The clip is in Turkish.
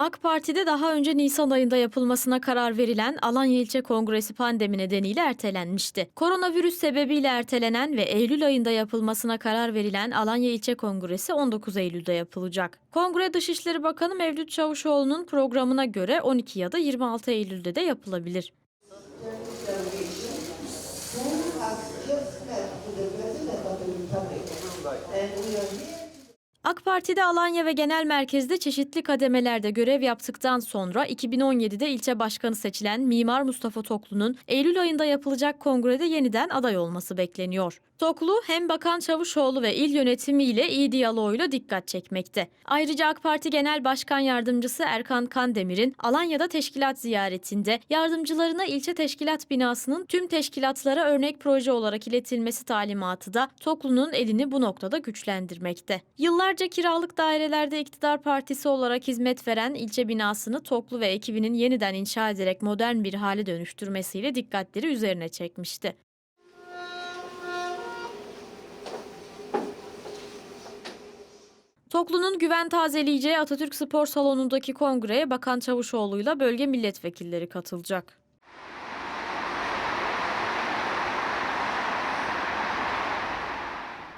AK Parti'de daha önce Nisan ayında yapılmasına karar verilen Alanya İlçe Kongresi pandemi nedeniyle ertelenmişti. Koronavirüs sebebiyle ertelenen ve Eylül ayında yapılmasına karar verilen Alanya İlçe Kongresi 19 Eylül'de yapılacak. Kongre Dışişleri Bakanı Mevlüt Çavuşoğlu'nun programına göre 12 ya da 26 Eylül'de de yapılabilir. AK Parti'de Alanya ve genel merkezde çeşitli kademelerde görev yaptıktan sonra 2017'de ilçe başkanı seçilen Mimar Mustafa Toklu'nun Eylül ayında yapılacak kongrede yeniden aday olması bekleniyor. Toklu hem Bakan Çavuşoğlu ve il yönetimiyle iyi diyaloğuyla dikkat çekmekte. Ayrıca AK Parti Genel Başkan Yardımcısı Erkan Kandemir'in Alanya'da teşkilat ziyaretinde yardımcılarına ilçe teşkilat binasının tüm teşkilatlara örnek proje olarak iletilmesi talimatı da Toklu'nun elini bu noktada güçlendirmekte. Yıllarca kiralık dairelerde iktidar partisi olarak hizmet veren ilçe binasını Toklu ve ekibinin yeniden inşa ederek modern bir hale dönüştürmesiyle dikkatleri üzerine çekmişti. Toklu'nun güven tazeleyeceği Atatürk Spor Salonu'ndaki kongreye Bakan Çavuşoğlu'yla bölge milletvekilleri katılacak.